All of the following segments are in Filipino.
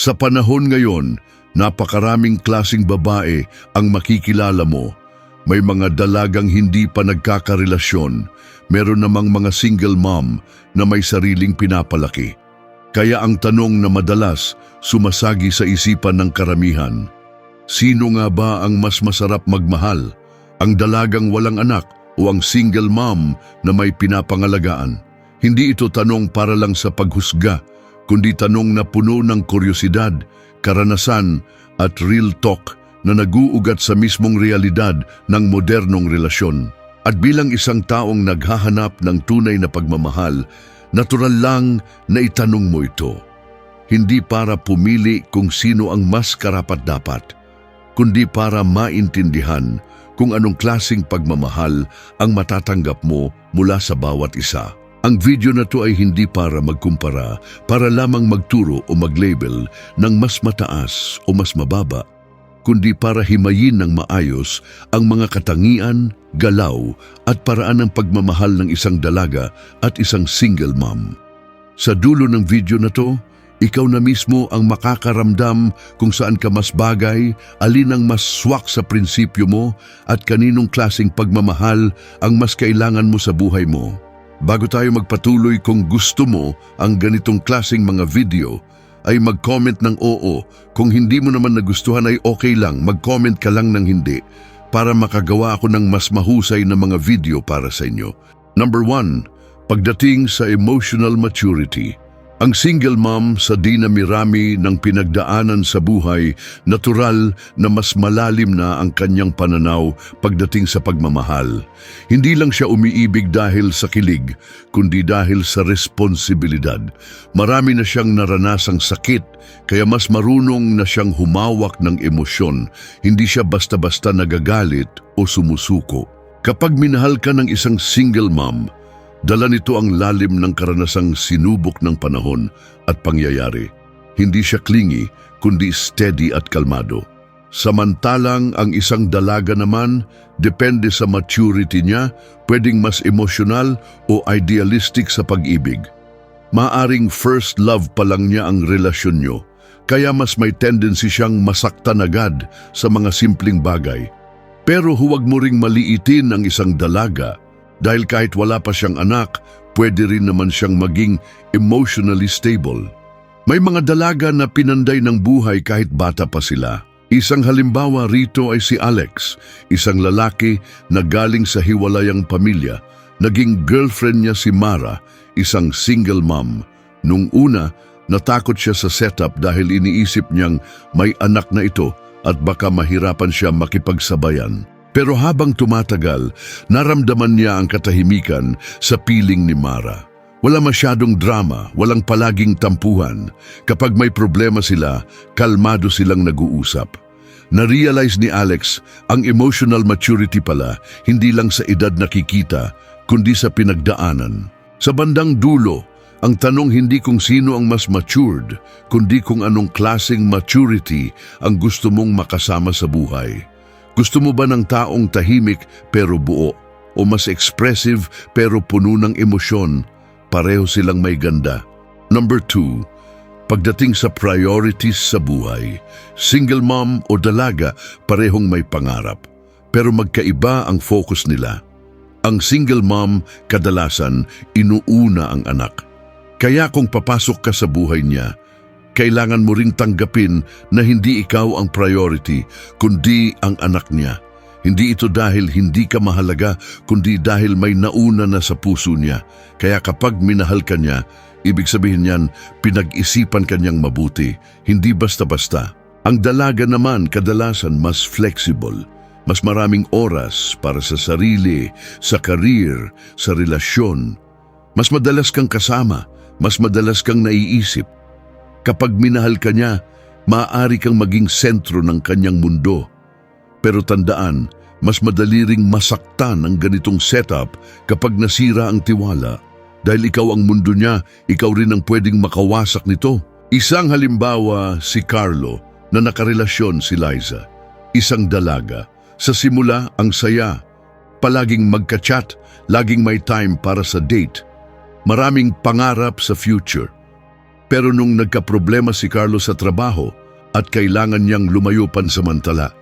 Sa panahon ngayon, napakaraming klasing babae ang makikilala mo. May mga dalagang hindi pa nagkakarelasyon. Meron namang mga single mom na may sariling pinapalaki. Kaya ang tanong na madalas sumasagi sa isipan ng karamihan, sino nga ba ang mas masarap magmahal? Ang dalagang walang anak o ang single mom na may pinapangalagaan? Hindi ito tanong para lang sa paghusga, kundi tanong na puno ng kuryosidad, karanasan at real talk na naguugat sa mismong realidad ng modernong relasyon. At bilang isang taong naghahanap ng tunay na pagmamahal, natural lang na itanong mo ito. Hindi para pumili kung sino ang mas karapat-dapat, kundi para maintindihan kung anong klasing pagmamahal ang matatanggap mo mula sa bawat isa. Ang video na to ay hindi para magkumpara, para lamang magturo o maglabel ng mas mataas o mas mababa, kundi para himayin ng maayos ang mga katangian, galaw at paraan ng pagmamahal ng isang dalaga at isang single mom. Sa dulo ng video na to, ikaw na mismo ang makakaramdam kung saan ka mas bagay, alin ang mas swak sa prinsipyo mo at kaninong klasing pagmamahal ang mas kailangan mo sa buhay mo. Bago tayo magpatuloy kung gusto mo ang ganitong klasing mga video, ay mag-comment ng oo. Kung hindi mo naman nagustuhan ay okay lang, mag-comment ka lang ng hindi para makagawa ako ng mas mahusay na mga video para sa inyo. Number one, pagdating sa emotional maturity. Ang single mom sa dinamirami ng pinagdaanan sa buhay, natural na mas malalim na ang kanyang pananaw pagdating sa pagmamahal. Hindi lang siya umiibig dahil sa kilig, kundi dahil sa responsibilidad. Marami na siyang naranasang sakit, kaya mas marunong na siyang humawak ng emosyon. Hindi siya basta-basta nagagalit o sumusuko. Kapag minahal ka ng isang single mom, Dala nito ang lalim ng karanasang sinubok ng panahon at pangyayari. Hindi siya clingy, kundi steady at kalmado. Samantalang ang isang dalaga naman, depende sa maturity niya, pwedeng mas emosyonal o idealistic sa pag-ibig. Maaring first love pa lang niya ang relasyon niyo, kaya mas may tendency siyang masaktan agad sa mga simpleng bagay. Pero huwag mo ring maliitin ang isang dalaga dahil kahit wala pa siyang anak, pwede rin naman siyang maging emotionally stable. May mga dalaga na pinanday ng buhay kahit bata pa sila. Isang halimbawa rito ay si Alex, isang lalaki na galing sa hiwalayang pamilya. Naging girlfriend niya si Mara, isang single mom. Nung una, natakot siya sa setup dahil iniisip niyang may anak na ito at baka mahirapan siya makipagsabayan. Pero habang tumatagal, naramdaman niya ang katahimikan sa piling ni Mara. Wala masyadong drama, walang palaging tampuhan. Kapag may problema sila, kalmado silang nag-uusap. Na-realize ni Alex ang emotional maturity pala hindi lang sa edad nakikita, kundi sa pinagdaanan. Sa bandang dulo, ang tanong hindi kung sino ang mas matured, kundi kung anong klaseng maturity ang gusto mong makasama sa buhay. Gusto mo ba ng taong tahimik pero buo? O mas expressive pero puno ng emosyon? Pareho silang may ganda. Number two, pagdating sa priorities sa buhay, single mom o dalaga parehong may pangarap. Pero magkaiba ang focus nila. Ang single mom kadalasan inuuna ang anak. Kaya kung papasok ka sa buhay niya, kailangan mo ring tanggapin na hindi ikaw ang priority, kundi ang anak niya. Hindi ito dahil hindi ka mahalaga, kundi dahil may nauna na sa puso niya. Kaya kapag minahal ka niya, ibig sabihin niyan, pinag-isipan kanyang mabuti, hindi basta-basta. Ang dalaga naman kadalasan mas flexible, mas maraming oras para sa sarili, sa karir, sa relasyon. Mas madalas kang kasama, mas madalas kang naiisip, Kapag minahal ka niya, maaari kang maging sentro ng kanyang mundo. Pero tandaan, mas madali ring masaktan ang ganitong setup kapag nasira ang tiwala. Dahil ikaw ang mundo niya, ikaw rin ang pwedeng makawasak nito. Isang halimbawa si Carlo na nakarelasyon si Liza. Isang dalaga. Sa simula, ang saya. Palaging magka-chat, laging may time para sa date. Maraming pangarap sa future. Pero nung nagkaproblema si Carlo sa trabaho at kailangan niyang lumayo pansamantala,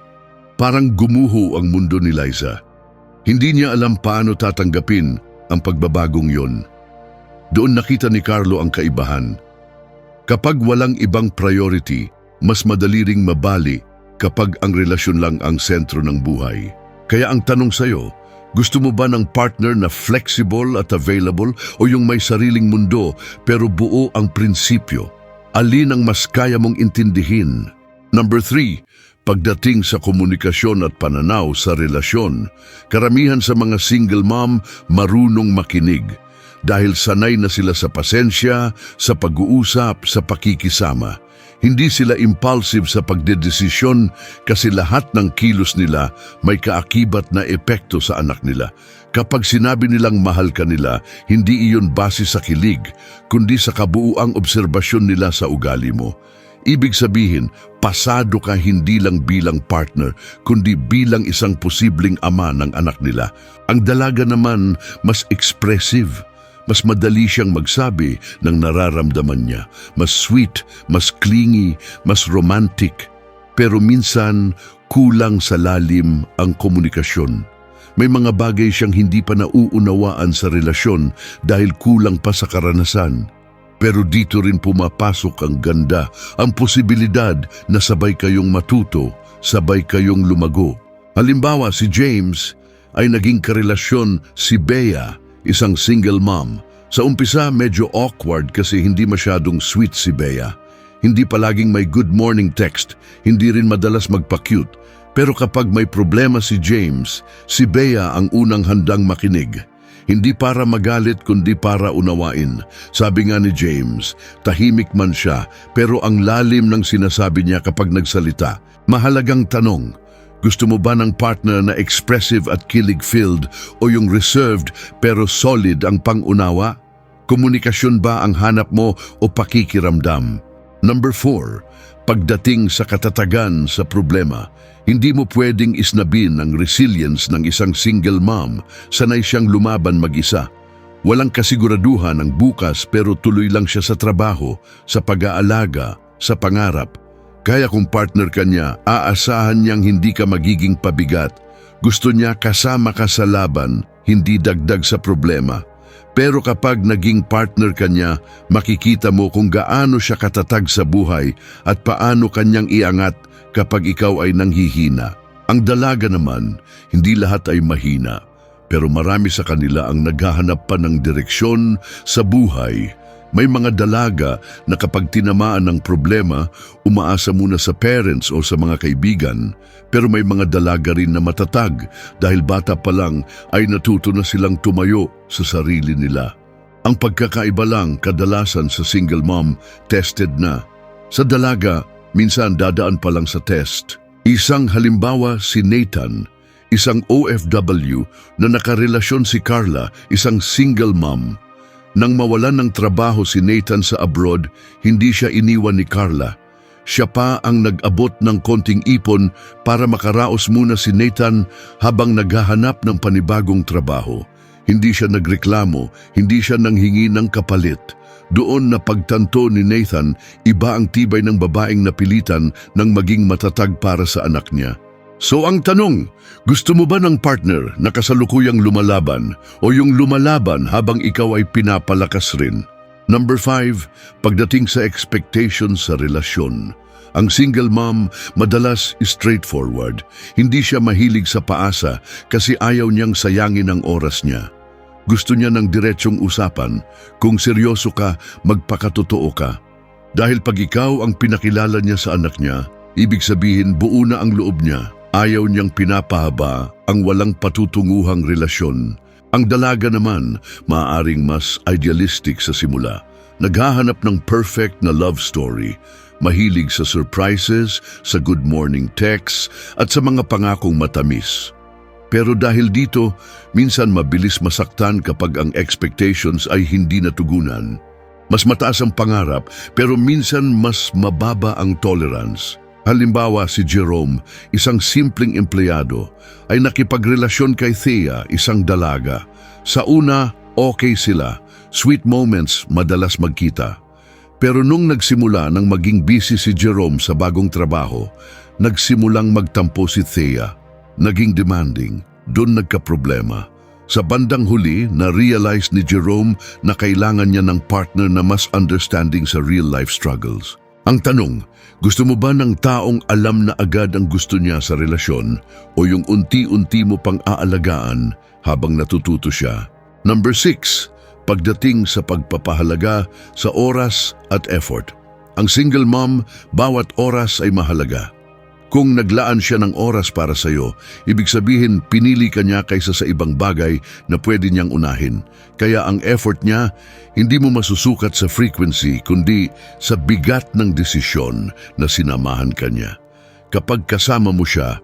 parang gumuho ang mundo ni Liza. Hindi niya alam paano tatanggapin ang pagbabagong yon. Doon nakita ni Carlo ang kaibahan. Kapag walang ibang priority, mas madali ring mabali kapag ang relasyon lang ang sentro ng buhay. Kaya ang tanong sa'yo, gusto mo ba ng partner na flexible at available o yung may sariling mundo pero buo ang prinsipyo? Alin ang mas kaya mong intindihin? Number three, pagdating sa komunikasyon at pananaw sa relasyon, karamihan sa mga single mom marunong makinig dahil sanay na sila sa pasensya, sa pag-uusap, sa pakikisama. Hindi sila impulsive sa pagdedesisyon kasi lahat ng kilos nila may kaakibat na epekto sa anak nila. Kapag sinabi nilang mahal ka nila, hindi iyon base sa kilig, kundi sa kabuuang obserbasyon nila sa ugali mo. Ibig sabihin, pasado ka hindi lang bilang partner, kundi bilang isang posibleng ama ng anak nila. Ang dalaga naman, mas expressive. Mas madali siyang magsabi ng nararamdaman niya. Mas sweet, mas clingy, mas romantic. Pero minsan, kulang sa lalim ang komunikasyon. May mga bagay siyang hindi pa nauunawaan sa relasyon dahil kulang pa sa karanasan. Pero dito rin pumapasok ang ganda, ang posibilidad na sabay kayong matuto, sabay kayong lumago. Halimbawa, si James ay naging karelasyon si Bea, isang single mom. Sa umpisa, medyo awkward kasi hindi masyadong sweet si Bea. Hindi palaging may good morning text, hindi rin madalas magpa-cute. Pero kapag may problema si James, si Bea ang unang handang makinig. Hindi para magalit kundi para unawain. Sabi nga ni James, tahimik man siya pero ang lalim ng sinasabi niya kapag nagsalita. Mahalagang tanong, gusto mo ba ng partner na expressive at kilig-filled o yung reserved pero solid ang pangunawa? Komunikasyon ba ang hanap mo o pakikiramdam? Number 4, pagdating sa katatagan sa problema, hindi mo pwedeng isnabin ang resilience ng isang single mom, sanay siyang lumaban mag-isa. Walang kasiguraduhan ng bukas pero tuloy lang siya sa trabaho, sa pag-aalaga, sa pangarap. Kaya kung partner ka niya, aasahan niyang hindi ka magiging pabigat. Gusto niya kasama ka sa laban, hindi dagdag sa problema. Pero kapag naging partner ka niya, makikita mo kung gaano siya katatag sa buhay at paano kanyang iangat kapag ikaw ay nanghihina. Ang dalaga naman, hindi lahat ay mahina. Pero marami sa kanila ang naghahanap pa ng direksyon sa buhay. May mga dalaga na kapag tinamaan ng problema, umaasa muna sa parents o sa mga kaibigan. Pero may mga dalaga rin na matatag dahil bata pa lang ay natuto na silang tumayo sa sarili nila. Ang pagkakaiba lang kadalasan sa single mom, tested na. Sa dalaga, minsan dadaan pa lang sa test. Isang halimbawa si Nathan, isang OFW na nakarelasyon si Carla, isang single mom. Nang mawalan ng trabaho si Nathan sa abroad, hindi siya iniwan ni Carla. Siya pa ang nag-abot ng konting ipon para makaraos muna si Nathan habang naghahanap ng panibagong trabaho. Hindi siya nagreklamo, hindi siya nanghingi ng kapalit. Doon na pagtanto ni Nathan, iba ang tibay ng babaeng napilitan ng maging matatag para sa anak niya. So ang tanong, gusto mo ba ng partner na kasalukuyang lumalaban o yung lumalaban habang ikaw ay pinapalakas rin? Number 5, pagdating sa expectations sa relasyon. Ang single mom madalas straightforward. Hindi siya mahilig sa paasa kasi ayaw niyang sayangin ang oras niya. Gusto niya ng diretsong usapan. Kung seryoso ka, magpakatotoo ka. Dahil pag ikaw ang pinakilala niya sa anak niya, ibig sabihin buo na ang loob niya. Ayaw niyang pinapahaba ang walang patutunguhang relasyon. Ang dalaga naman, maaaring mas idealistic sa simula. Naghahanap ng perfect na love story. Mahilig sa surprises, sa good morning texts, at sa mga pangakong matamis. Pero dahil dito, minsan mabilis masaktan kapag ang expectations ay hindi natugunan. Mas mataas ang pangarap, pero minsan mas mababa ang tolerance. Halimbawa si Jerome, isang simpleng empleyado, ay nakipagrelasyon kay Thea, isang dalaga. Sa una, okay sila. Sweet moments madalas magkita. Pero nung nagsimula nang maging busy si Jerome sa bagong trabaho, nagsimulang magtampo si Thea. Naging demanding, doon nagkaproblema. Sa bandang huli, na-realize ni Jerome na kailangan niya ng partner na mas understanding sa real-life struggles. Ang tanong, gusto mo ba ng taong alam na agad ang gusto niya sa relasyon o yung unti-unti mo pang aalagaan habang natututo siya? Number 6. Pagdating sa pagpapahalaga sa oras at effort. Ang single mom, bawat oras ay mahalaga. Kung naglaan siya ng oras para sa iyo, ibig sabihin pinili ka niya kaysa sa ibang bagay na pwede niyang unahin. Kaya ang effort niya, hindi mo masusukat sa frequency kundi sa bigat ng desisyon na sinamahan ka niya. Kapag kasama mo siya,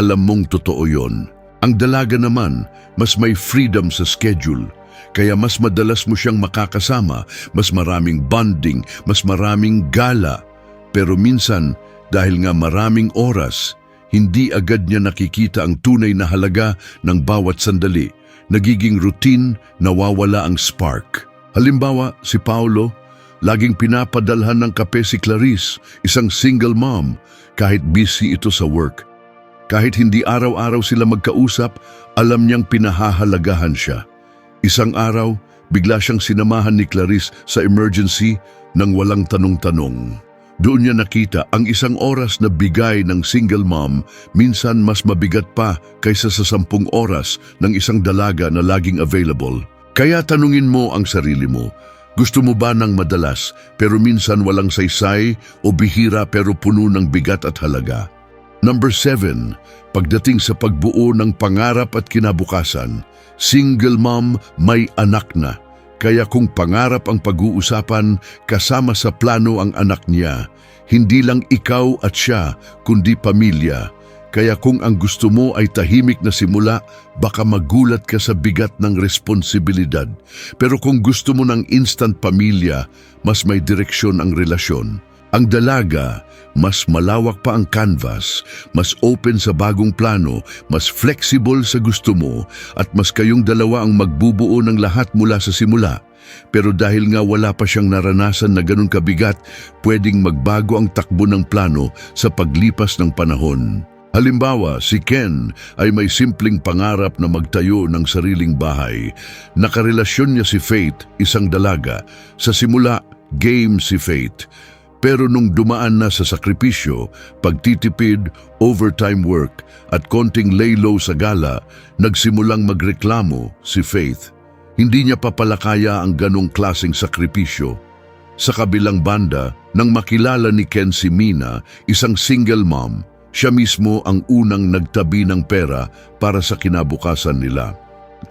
alam mong totoo yon. Ang dalaga naman, mas may freedom sa schedule. Kaya mas madalas mo siyang makakasama, mas maraming bonding, mas maraming gala. Pero minsan, dahil nga maraming oras, hindi agad niya nakikita ang tunay na halaga ng bawat sandali. Nagiging routine, nawawala ang spark. Halimbawa, si Paolo, laging pinapadalhan ng kape si Clarice, isang single mom, kahit busy ito sa work. Kahit hindi araw-araw sila magkausap, alam niyang pinahahalagahan siya. Isang araw, bigla siyang sinamahan ni Clarice sa emergency nang walang tanong-tanong. Doon niya nakita ang isang oras na bigay ng single mom minsan mas mabigat pa kaysa sa sampung oras ng isang dalaga na laging available. Kaya tanungin mo ang sarili mo, gusto mo ba ng madalas pero minsan walang saysay o bihira pero puno ng bigat at halaga? Number 7. Pagdating sa pagbuo ng pangarap at kinabukasan, single mom may anak na. Kaya kung pangarap ang pag-uusapan, kasama sa plano ang anak niya, hindi lang ikaw at siya, kundi pamilya. Kaya kung ang gusto mo ay tahimik na simula, baka magulat ka sa bigat ng responsibilidad. Pero kung gusto mo ng instant pamilya, mas may direksyon ang relasyon. Ang dalaga, mas malawak pa ang canvas, mas open sa bagong plano, mas flexible sa gusto mo, at mas kayong dalawa ang magbubuo ng lahat mula sa simula. Pero dahil nga wala pa siyang naranasan na ganun kabigat, pwedeng magbago ang takbo ng plano sa paglipas ng panahon. Halimbawa, si Ken ay may simpleng pangarap na magtayo ng sariling bahay. Nakarelasyon niya si Faith, isang dalaga. Sa simula, game si Faith. Pero nung dumaan na sa sakripisyo, pagtitipid, overtime work at konting laylow sa gala, nagsimulang magreklamo si Faith. Hindi niya papalakaya ang ganong klaseng sakripisyo. Sa kabilang banda, nang makilala ni Ken si Mina, isang single mom, siya mismo ang unang nagtabi ng pera para sa kinabukasan nila.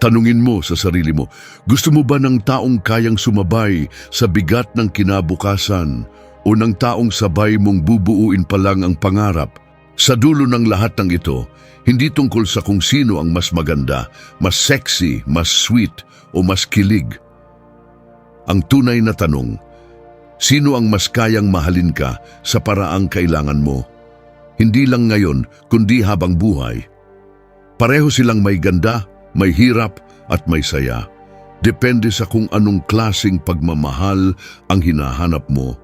Tanungin mo sa sarili mo, gusto mo ba ng taong kayang sumabay sa bigat ng kinabukasan o ng taong sabay mong bubuuin pa lang ang pangarap? Sa dulo ng lahat ng ito, hindi tungkol sa kung sino ang mas maganda, mas sexy, mas sweet o mas kilig. Ang tunay na tanong, sino ang mas kayang mahalin ka sa paraang kailangan mo? Hindi lang ngayon, kundi habang buhay. Pareho silang may ganda, may hirap at may saya. Depende sa kung anong klasing pagmamahal ang hinahanap mo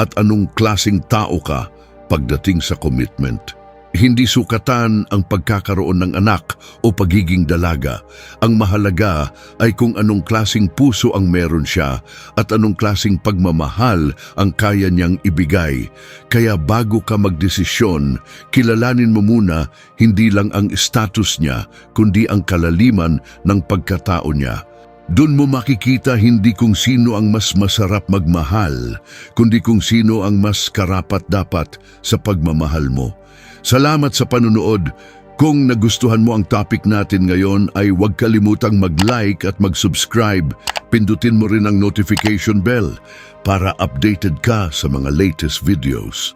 at anong klasing tao ka pagdating sa commitment. Hindi sukatan ang pagkakaroon ng anak o pagiging dalaga. Ang mahalaga ay kung anong klasing puso ang meron siya at anong klasing pagmamahal ang kaya niyang ibigay. Kaya bago ka magdesisyon, kilalanin mo muna hindi lang ang status niya kundi ang kalaliman ng pagkatao niya. Doon mo makikita hindi kung sino ang mas masarap magmahal, kundi kung sino ang mas karapat dapat sa pagmamahal mo. Salamat sa panunood. Kung nagustuhan mo ang topic natin ngayon ay huwag kalimutang mag-like at mag-subscribe. Pindutin mo rin ang notification bell para updated ka sa mga latest videos.